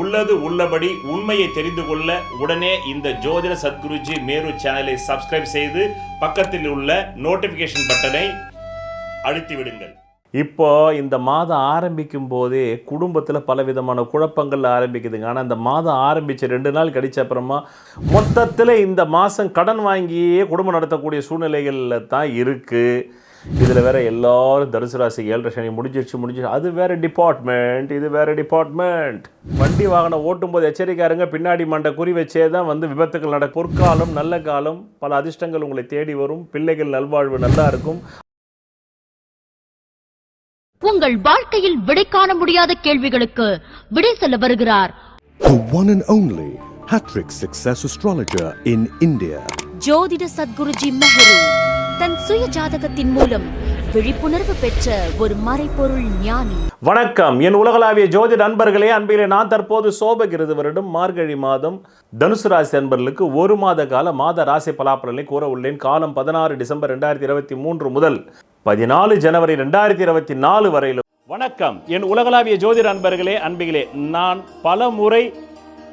உள்ளது உள்ளபடி உண்மையை தெரிந்து கொள்ள உடனே இந்த ஜோதிட சத்குருஜி மேரு சேனலை சப்ஸ்கிரைப் செய்து பக்கத்தில் உள்ள நோட்டிபிகேஷன் பட்டனை அழுத்தி விடுங்கள். இப்போ இந்த மாதம் ஆரம்பிக்கும் போதே குடும்பத்தில் பல விதமான குழப்பங்கள் ஆரம்பிக்குதுங்க. ஆனால் இந்த மாதம் ஆரம்பித்த ரெண்டு நாள் கழிச்ச அப்புறமா மொத்தத்தில் இந்த மாதம் கடன் வாங்கியே குடும்பம் நடத்தக்கூடிய சூழ்நிலைகளில் தான் இருக்குது இதில் வேற எல்லாரும் தனுசு ராசி ஏழரை சனி முடிஞ்சிருச்சு முடிஞ்சிருச்சு. அது வேற டிபார்ட்மெண்ட் இது வேற டிபார்ட்மெண்ட் வண்டி வாகனம் ஓட்டும்போது எச்சரிக்கையாருங்க பின்னாடி மண்டை குறி வச்சே தான் வந்து விபத்துகள் நட பொற்காலம் நல்ல காலம் பல அதிர்ஷ்டங்கள் உங்களை தேடி வரும். பிள்ளைகள் நல்வாழ்வு நல்லா இருக்கும். உங்கள் வாழ்க்கையில் விடை காண முடியாத கேள்விகளுக்கு விடை சொல்ல வருகிறார். The one and only Hattrick Success Astrologer in India. ஜோதிட சத்குருஜி மெஹரு தன் சுய ஜாதகத்தின் மூலம் விழிப்புணர்வு பெற்ற ஒரு மறைப்பொருள் ஞானி. வணக்கம். என் உலகளாவிய ஜோதிட அன்பர்களே அன்பிலே நான் தற்போது சோபகிருது வருடம் மார்கழி மாதம். தனுசு ராசி அன்பர்களுக்கு ஒரு மாத கால மாத ராசி பலாப்பலனை கூற உள்ளேன். காலம் பதினாறு டிசம்பர் ரெண்டாயிரத்தி இருபத்தி மூன்று முதல் பதினாலு ஜனவரி ரெண்டாயிரத்தி இருபத்தி நாலு வரையிலும். வணக்கம். என் உலகளாவிய ஜோதிட அன்பர்களே அன்பிகளே நான் பல முறை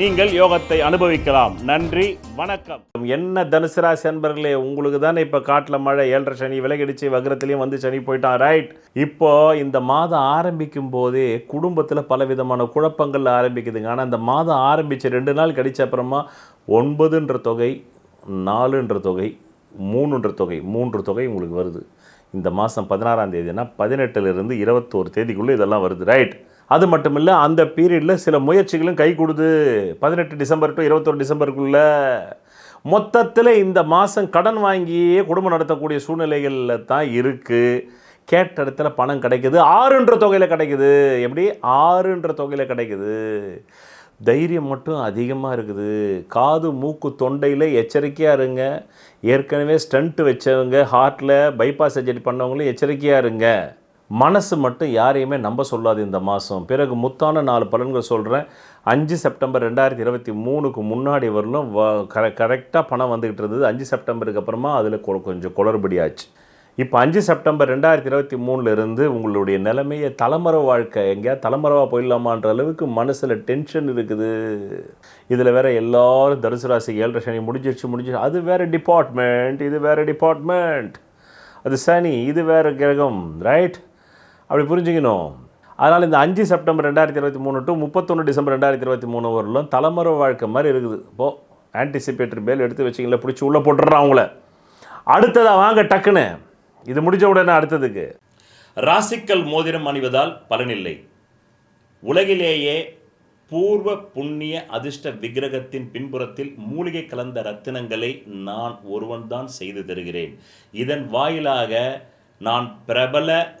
நீங்கள் யோகத்தை அனுபவிக்கலாம். நன்றி வணக்கம். என்ன தனுசு ராசி அன்பர்களே உங்களுக்கு தானே இப்போ காட்டில் மழை ஏழரை சனி விலகிடுச்சு வக்ரத்துலேயும் வந்து சனி போயிட்டான் ரைட் இப்போ இந்த மாதம் ஆரம்பிக்கும் போதே குடும்பத்தில் பல விதமான குழப்பங்கள் ஆரம்பிக்குதுங்க. ஆனால் இந்த மாதம் ஆரம்பித்த ரெண்டு நாள் கழிச்ச அப்புறமா ஒன்பதுன்ற தொகை நாலுன்ற தொகை மூணுன்ற தொகை மூன்று தொகை உங்களுக்கு வருது. இந்த மாதம் பதினாறாம் தேதினா பதினெட்டுலேருந்து இருபத்தோரு தேதிக்குள்ளே இதெல்லாம் வருது ரைட் அது மட்டும் இல்லை அந்த பீரியடில் சில முயற்சிகளும் கை கொடுது பதினெட்டு டிசம்பர் டு இருபத்தொரு டிசம்பருக்குள்ள மொத்தத்தில் இந்த மாதம் கடன் வாங்கியே குடும்பம் நடத்தக்கூடிய சூழ்நிலைகளில் தான் இருக்குது கேட்ட இடத்துல பணம் கிடைக்குது. ஆறுன்ற தொகையில் கிடைக்குது. எப்படி? ஆறுன்ற தொகையில் கிடைக்குது. தைரியம் மட்டும் அதிகமாக இருக்குது. காது மூக்கு தொண்டையில் எச்சரிக்கையாக இருங்க. ஏற்கனவே ஸ்டண்ட்டு வச்சவங்க ஹார்ட்டில் பைபாஸ் சர்ஜரி பண்ணவங்களும் எச்சரிக்கையாக இருங்க. மனசு மட்டும் யாரையுமே நம்ப சொல்லாது இந்த மாதம். பிறகு முத்தான நாலு பலன்கள் சொல்கிறேன் அஞ்சு செப்டம்பர் ரெண்டாயிரத்தி இருபத்தி மூணுக்கு முன்னாடி வரலும் வ கர கரெக்டாக பணம் வந்துக்கிட்டு இருந்தது. அஞ்சு செப்டம்பருக்கு அப்புறமா அதில் கொ- கொஞ்சம் குளறுபடியாச்சு இப்போ அஞ்சு செப்டம்பர் ரெண்டாயிரத்தி இருபத்தி மூணுலேருந்து உங்களுடைய நிலைமையை தலைமறை வாழ்க்கை. எங்கேயா தலைமறைவாக போயிடலாமான்ற அளவுக்கு மனசில் டென்ஷன் இருக்குது. இதில் வேற எல்லோரும் தனுசு ராசி ஏழரை சனி முடிஞ்சிருச்சு முடிஞ்சிருச்சு. அது வேறு டிபார்ட்மெண்ட் இது வேற டிபார்ட்மெண்ட் அது சனி இது வேறு கிரகம் ரைட் அப்படி புரிஞ்சுக்கணும். அதனால் இந்த அஞ்சு செப்டம்பர் ரெண்டாயிரத்தி இருபத்தி மூணு டு முப்பத்தொன்று டிசம்பர் ரெண்டாயிரத்தி இருபத்தி மூணு வரலும் தலைமுறை வாழ்க்கை மாதிரி இருக்குது. இப்போது ஆன்டிசிபேட்டரி பேல் எடுத்து வச்சிங்களே பிடிச்சி உள்ளே போட்டுடுறான் அவங்கள. அடுத்ததாக வாங்க டக்குன்னு. இது முடிஞ்ச உடனே அடுத்ததுக்கு. ராசிக்கல் மோதிரம் அணிவதால் பலனில்லை. உலகிலேயே பூர்வ புண்ணிய அதிர்ஷ்ட விக்கிரகத்தின் பின்புறத்தில் மூலிகை கலந்த ரத்தினங்களை நான் ஒருவன்தான் செய்து தருகிறேன். இதன் வாயிலாக நான் பிரபல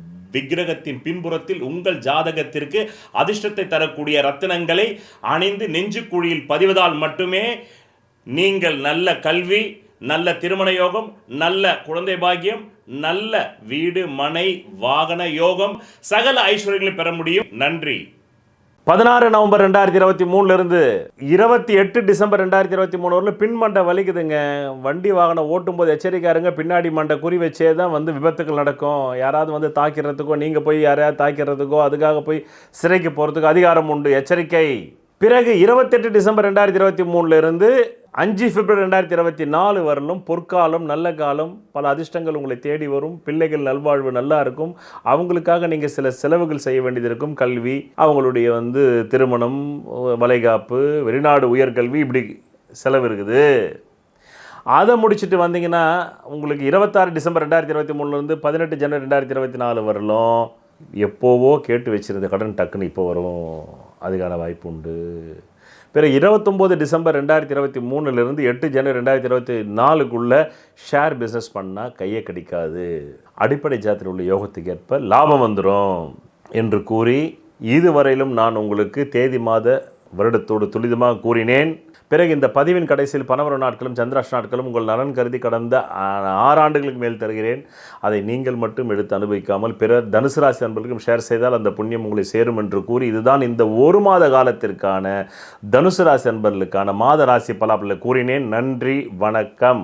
விக்கிரகத்தின் பின்புறத்தில் உங்கள் ஜாதகத்திற்கு அதிர்ஷ்டத்தை தரக்கூடிய ரத்தினங்களை அணிந்து நெஞ்சுக்குழியில் பதிவதால் மட்டுமே நீங்கள் நல்ல கல்வி நல்ல திருமண யோகம் நல்ல குழந்தை பாக்கியம் நல்ல வீடு மனை வாகன யோகம் சகல ஐஸ்வர்யங்களை பெற முடியும். நன்றி. பதினாறு நவம்பர் ரெண்டாயிரத்தி இருபத்தி மூணுலேருந்து இருபத்தி எட்டு டிசம்பர் ரெண்டாயிரத்தி இருபத்தி மூணு வரல பின்மண்டை வலிக்குதுங்க. வண்டி வாகனம் ஓட்டும்போது எச்சரிக்கையா இருங்க பின்னாடி மண்டை குறி வச்சே தான் வந்து விபத்துகள் நடக்கும். யாராவது வந்து தாக்கிறதுக்கோ நீங்கள் போய் யாரையாவது தாக்கிறதுக்கோ அதுக்காக போய் சிறைக்கு போகிறதுக்கோ அதிகாரம் உண்டு. எச்சரிக்கை. பிறகு இருபத்தெட்டு டிசம்பர் ரெண்டாயிரத்தி இருபத்தி மூணுலேருந்து அஞ்சு பிப்ரவரி ரெண்டாயிரத்தி இருபத்தி நாலு வரலும் பொற்காலம் நல்ல காலம் பல அதிர்ஷ்டங்கள் உங்களை தேடி வரும். பிள்ளைகள் நல்வாழ்வு நல்லா இருக்கும். அவங்களுக்காக நீங்கள் சில செலவுகள் செய்ய வேண்டியது இருக்கும். கல்வி அவங்களுடைய வந்து திருமணம் வளைகாப்பு வெளிநாடு உயர்கல்வி இப்படி செலவு இருக்குது. அதை முடிச்சுட்டு வந்தீங்கன்னா உங்களுக்கு இருபத்தாறு டிசம்பர் ரெண்டாயிரத்தி இருபத்தி மூணுலேருந்து பதினெட்டு ஜனவரி ரெண்டாயிரத்தி இருபத்தி நாலு வரலும் எப்போவோ கேட்டு வச்சுருந்த கடன் டக்குன்னு இப்போ வரும். அதுக்கான வாய்ப்பு உண்டு பிறகு இருபத்தொம்போது டிசம்பர் ரெண்டாயிரத்தி இருபத்தி மூணுலேருந்து எட்டு ஜனவரி ரெண்டாயிரத்தி இருபத்தி நாலுக்குள்ளே ஷேர் பிஸ்னஸ் பண்ணால் கையை கடிக்காது. அடிப்படை ஜாத்தியில் உள்ள யோகத்துக்கு ஏற்ப லாபம் வந்துடும் என்று கூறி இதுவரையிலும் நான் உங்களுக்கு தேதி மாத வருடத்தோடு துரிதமாக கூறினேன். பிறகு இந்த பதிவின் கடைசியில் பனவர நாட்களும் சந்திராஷ் நாட்களும் உங்கள் நலன் கருதி கடந்த ஆறு ஆண்டுகளுக்கு மேல் தருகிறேன். அதை நீங்கள் மட்டும் எடுத்து அனுபவிக்காமல் பிறர் தனுசு ராசி அன்பர்களுக்கும் ஷேர் செய்தால் அந்த புண்ணியம் உங்களை சேரும் என்று கூறி இதுதான் இந்த ஒரு மாத காலத்திற்கான தனுசு ராசி அன்பர்களுக்கான மாத ராசி பலாப்பில் கூறினேன். நன்றி வணக்கம்.